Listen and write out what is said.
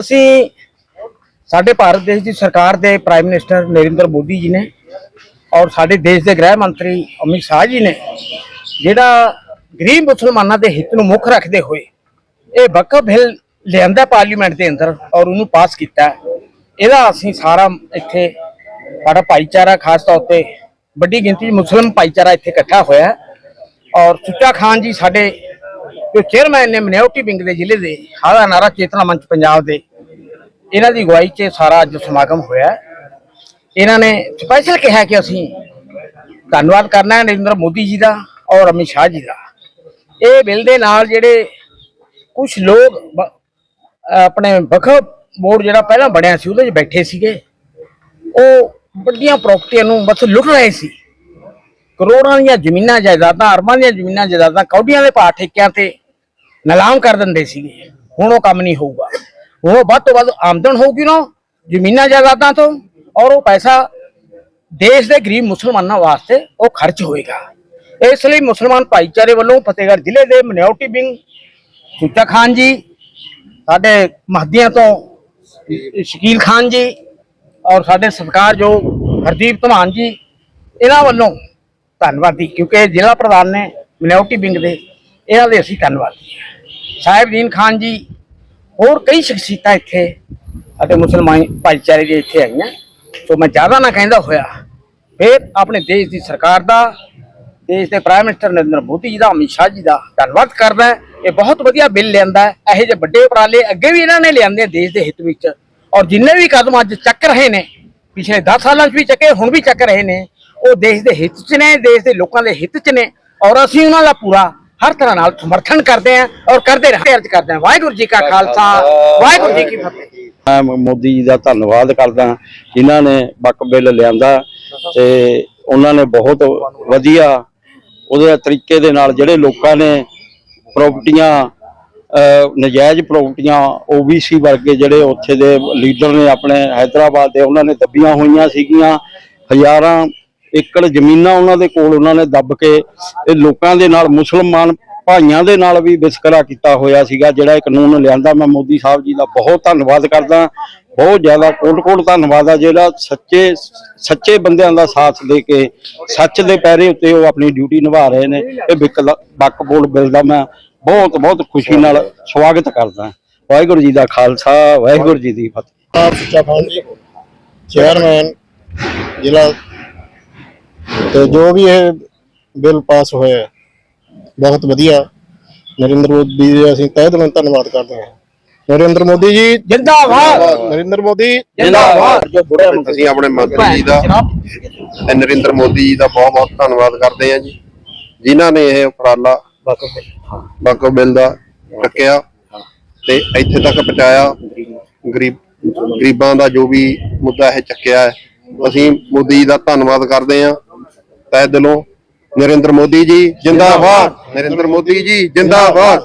ਅਸੀਂ ਸਾਡੇ ਭਾਰਤ ਦੇਸ਼ ਦੀ ਸਰਕਾਰ ਦੇ ਪ੍ਰਾਈਮ ਮਿਨਿਸਟਰ ਨਰਿੰਦਰ ਮੋਦੀ ਜੀ ਨੇ ਔਰ ਸਾਡੇ ਦੇਸ਼ ਦੇ ਗ੍ਰਹਿ ਮੰਤਰੀ ਅਮਿਤ ਸ਼ਾਹ ਜੀ ਨੇ ਜਿਹੜਾ ਗਰੀਬ ਮੁਸਲਮਾਨਾਂ ਦੇ ਹਿੱਤ ਨੂੰ ਮੁੱਖ ਰੱਖਦੇ ਹੋਏ ਇਹ ਵਕਫ ਬਿੱਲ ਲਿਆਂਦਾ ਪਾਰਲੀਮੈਂਟ ਦੇ ਅੰਦਰ ਔਰ ਉਹਨੂੰ ਪਾਸ ਕੀਤਾ ਇਹਦਾ ਅਸੀਂ ਸਾਰਾ ਇੱਥੇ ਸਾਡਾ ਭਾਈਚਾਰਾ ਖਾਸ ਤੌਰ ਤੇ ਵੱਡੀ ਗਿਣਤੀ 'ਚ ਮੁਸਲਮ ਭਾਈਚਾਰਾ ਇੱਥੇ ਇਕੱਠਾ ਹੋਇਆ ਔਰ ਸੁੱਚਾ ਖਾਨ ਜੀ ਸਾਡੇ ਜੋ ਚੇਅਰਮੈਨ ਨੇ ਮਨਿਆਉਟੀ ਵਿੰਗ ਦੇ ਜ਼ਿਲ੍ਹੇ ਦੇ ਹਾਦਾ ਨਾਰਾ ਚੇਤਨਾ ਮੰਚ ਪੰਜਾਬ ਦੇ ਇਹਨਾਂ ਦੀ ਅਗਵਾਈ 'ਚ ਸਾਰਾ ਅੱਜ ਸਮਾਗਮ ਹੋਇਆ ਇਹਨਾਂ ਨੇ ਸਪੈਸ਼ਲ ਕਿਹਾ ਕਿ ਅਸੀਂ ਧੰਨਵਾਦ ਕਰਨਾ ਹੈ ਨਰਿੰਦਰ ਮੋਦੀ ਜੀ ਦਾ ਔਰ ਅਮਿਤ ਸ਼ਾਹ ਜੀ ਦਾ। ਇਹ ਬਿੱਲ ਦੇ ਨਾਲ ਜਿਹੜੇ ਕੁਝ ਲੋਕ ਆਪਣੇ ਵਕਫ ਬੋਰਡ ਜਿਹੜਾ ਪਹਿਲਾਂ ਬਣਿਆ ਸੀ, ਉਹਦੇ 'ਚ ਬੈਠੇ ਸੀਗੇ। ਉਹ ਵੱਡੀਆਂ ਪ੍ਰਾਪਰਟੀਆਂ ਨੂੰ ਬਸ ਲੁੱਟ ਰਹੇ ਸੀ। ਕਰੋੜਾਂ ਦੀਆਂ ਜ਼ਮੀਨਾਂ ਜਾਇਦਾਦਾਂ, ਅਰਬਾਂ ਦੀਆਂ ਜ਼ਮੀਨਾਂ ਜਾਇਦਾਦਾਂ ਕੌਡੀਆਂ ਦੇ ਭਾਅ ਠੇਕਿਆਂ ਤੇ ਨਿਲਾਮ ਕਰ ਦਿੰਦੇ ਸੀਗੇ। ਹੁਣ ਉਹ ਕੰਮ ਨਹੀਂ ਹੋਊਗਾ। ਉਹ ਵੱਧ ਤੋਂ ਵੱਧ ਆਮਦਨ ਹੋਊਗੀ ਨਾ, ਜ਼ਮੀਨਾਂ ਜਾਇਦਾਦਾਂ ਤੋਂ, ਔਰ ਉਹ ਪੈਸਾ ਦੇਸ਼ ਦੇ ਗਰੀਬ ਮੁਸਲਮਾਨਾਂ ਵਾਸਤੇ ਉਹ ਖਰਚ ਹੋਏਗਾ। ਇਸ ਲਈ ਮੁਸਲਮਾਨ ਭਾਈਚਾਰੇ ਵੱਲੋਂ ਫਤਿਹਗੜ੍ਹ ਜ਼ਿਲ੍ਹੇ ਦੇ ਮਨਿਆਉਟੀ ਵਿੰਗ ਸੁੱਚਾ ਖਾਨ ਜੀ, ਸਾਡੇ ਮਹਦੀਆਂ ਤੋਂ ਸ਼ਕੀਲ ਖਾਨ ਜੀ, ਔਰ ਸਾਡੇ ਸਤਿਕਾਰਯੋਗ ਹਰਦੀਪ ਧਮਾਨ ਜੀ, ਇਹਨਾਂ ਵੱਲੋਂ ਧੰਨਵਾਦੀ ਕਿਉਂਕਿ ਜ਼ਿਲ੍ਹਾ ਪ੍ਰਧਾਨ ਨੇ ਮਿਨੋਰਟੀ ਵਿੰਗ ਦੇ, ਇਹਨਾਂ ਦੇ ਅਸੀਂ ਧੰਨਵਾਦੀ ਹਾਂ। ਸਾਹਿਬਦੀਨ ਖਾਨ ਜੀ ਹੋਰ ਕਈ ਸ਼ਖਸੀਅਤਾਂ ਇੱਥੇ ਅਤੇ ਮੁਸਲਮਾਨ ਭਾਈਚਾਰੇ ਦੇ ਇੱਥੇ ਆਈਆਂ। ਸੋ ਮੈਂ ਜ਼ਿਆਦਾ ਨਾ ਕਹਿੰਦਾ ਹੋਇਆ, ਫਿਰ ਆਪਣੇ ਦੇਸ਼ ਦੀ ਸਰਕਾਰ ਦਾ, ਦੇਸ਼ ਦੇ ਪ੍ਰਾਈਮ ਮਿਨਿਸਟਰ ਨਰਿੰਦਰ ਮੋਦੀ ਜੀ ਦਾ, ਅਮਿਤ ਸ਼ਾਹ ਜੀ ਦਾ ਧੰਨਵਾਦ ਕਰਦਾ ਇਹ ਬਹੁਤ ਵਧੀਆ ਬਿੱਲ ਲਿਆਂਦਾ ਇਹੋ ਜਿਹੇ ਵੱਡੇ ਉਪਰਾਲੇ ਅੱਗੇ ਵੀ ਇਹਨਾਂ ਨੇ ਲਿਆਂਦੇ ਦੇਸ਼ ਦੇ ਹਿੱਤ ਵਿੱਚ। ਔਰ ਜਿੰਨੇ ਵੀ ਕਦਮ ਅੱਜ ਚੱਕ ਰਹੇ ਨੇ, ਪਿਛਲੇ 10 ਸਾਲਾਂ 'ਚ ਵੀ ਚੱਕੇ, ਹੁਣ ਵੀ ਚੱਕ ਰਹੇ ਨੇ, ਉਹ ਦੇਸ਼ ਦੇ ਹਿੱਤ 'ਚ ਨੇ, ਦੇਸ਼ ਦੇ ਲੋਕਾਂ ਦੇ ਹਿੱਤ 'ਚ ਨੇ। ਔਰ ਅਸੀਂ ਉਹਨਾਂ ਦਾ ਪੂਰਾ ਹਰ ਤਰ੍ਹਾਂ ਨਾਲ ਸਮਰਥਨ ਕਰਦੇ ਆਂ ਔਰ ਕਰਦੇ ਰਹਿੰਦੇ ਅਰਜ ਕਰਦੇ ਆਂ। ਵਾਹਿਗੁਰੂ ਜੀ ਕਾ ਖਾਲਸਾ ਵਾਹਿਗੁਰੂ ਜੀ ਕੀ ਫਤਿਹ। ਮੈਂ ਮੋਦੀ ਜੀ ਦਾ ਧੰਨਵਾਦ ਕਰਦਾ ਜਿਨ੍ਹਾਂ ਨੇ ਬੱਕ ਬਿੱਲ ਲਿਆਂਦਾ ਤੇ ਉਹਨਾਂ ਨੇ ਬਹੁਤ ਵਧੀਆ ਉਹਦੇ ਤਰੀਕੇ ਦੇ ਨਾਲ ਜਿਹੜੇ ਲੋਕਾਂ ਨੇ ਪ੍ਰਾਪਰਟੀਆਂ ਨਜਾਇਜ਼ ਪ੍ਰਾਪਰਟੀਆਂ ਓਬੀਸੀ ਵਰਗੇ ਜਿਹੜੇ ਉੱਥੇ ਦੇ ਲੀਡਰ ਨੇ ਆਪਣੇ ਹైదరాబాద్ ਦੇ ਉਹਨਾਂ ਨੇ ਦੱਬੀਆਂ ਹੋਈਆਂ ਸੀਗੀਆਂ ਹਜ਼ਾਰਾਂ ਏਕੜ ਜ਼ਮੀਨਾਂ ਉਹਨਾਂ ਦੇ ਕੋਲ ਉਹਨਾਂ ਨੇ ਦੱਬ ਕੇ ਇਹ ਲੋਕਾਂ ਦੇ ਨਾਲ, ਮੁਸਲਮਾਨ ਭਾਈਆਂ ਦੇ ਨਾਲ ਵੀ ਵਿਤਕਰਾ ਕੀਤਾ ਹੋਇਆ ਸੀਗਾ, ਜਿਹੜਾ ਇਹ ਕਾਨੂੰਨ ਲਿਆਂਦਾ। ਮੈਂ ਮੋਦੀ ਸਾਹਿਬ ਜੀ ਦਾ ਬਹੁਤ ਧੰਨਵਾਦ ਕਰਦਾ। ਬਹੁਤ ਜ਼ਿਆਦਾ ਕੋਟ-ਕੋਟ ਧੰਨਵਾਦ ਆ, ਜਿਹੜਾ ਸੱਚੇ ਸੱਚੇ ਬੰਦਿਆਂ ਦਾ ਸਾਥ ਦੇ ਕੇ, ਸੱਚ ਦੇ ਪੈਰੇ ਉੱਤੇ ਉਹ ਆਪਣੀ ਡਿਊਟੀ ਨਿਭਾ ਰਹੇ ਨੇ। ਇਹ ਬਿਕ ਬੱਕ ਬੋਲ ਬਿੱਲ ਦਾ ਮੈਂ ਬਹੁਤ ਬਹੁਤ ਖੁਸ਼ੀ ਨਾਲ ਸਵਾਗਤ ਕਰਦਾ। ਵਾਹਿਗੁਰੂ ਜੀ ਦਾ ਖਾਲਸਾ, ਵਾਹਿਗੁਰੂ ਜੀ ਦੀ ਫਤਿਹ। ਆਪ ਸੁੱਚਾ ਚੇਅਰਮੈਨ, ਜ਼ਿਲ੍ਹਾ ਤੇ ਜੋ ਵੀ ਇਹ ਬਿੱਲ ਪਾਸ ਹੋਇਆ ਬਹੁਤ ਵਧੀਆ। ਨਰਿੰਦਰ ਮੋਦੀ ਜੀ ਦਾ ਅਸੀਂ ਤਹਿ ਦਿਲੋਂ ਧੰਨਵਾਦ ਕਰਦੇ ਹਾਂ। ਨਰਿੰਦਰ ਮੋਦੀ ਜੀ ਜਿੰਦਾਬਾਦ। ਨਰਿੰਦਰ ਮੋਦੀ। ਜਿੰਦਾਬਾਦ। ਜੋ ਬੁੜਿਆਂ ਨੂੰ ਅਸੀਂ ਆਪਣੇ ਮੰਤਰੀ ਜੀ ਦਾ ਤੇ ਨਰਿੰਦਰ ਮੋਦੀ ਜੀ ਦਾ ਬਹੁਤ ਬਹੁਤ ਧੰਨਵਾਦ ਕਰਦੇ ਹਾਂ ਜੀ। ਜਿਨ੍ਹਾਂ ਨੇ ਇਹ ਉਪਰਾਲਾ ਬਾਕੋ ਬਿੱਲ ਦਾ ਚੱਕਿਆ ਤੇ ਇੱਥੇ ਤੱਕ ਪਹੁੰਚਾਇਆ। ਗਰੀਬ ਗਰੀਬਾਂ ਦਾ ਜੋ ਵੀ ਮੁੱਦਾ ਇਹ ਚੱਕਿਆ ਹੈ ਅਸੀਂ ਮੋਦੀ ਜੀ ਦਾ ਧੰਨਵਾਦ ਕਰਦੇ ਹਾਂ। ਤੈ ਦਿਲੋਂ ਨਰਿੰਦਰ ਮੋਦੀ ਜੀ ਜਿੰਦਾਬਾਦ। ਨਰਿੰਦਰ ਮੋਦੀ ਜੀ ਜਿੰਦਾਬਾਦ।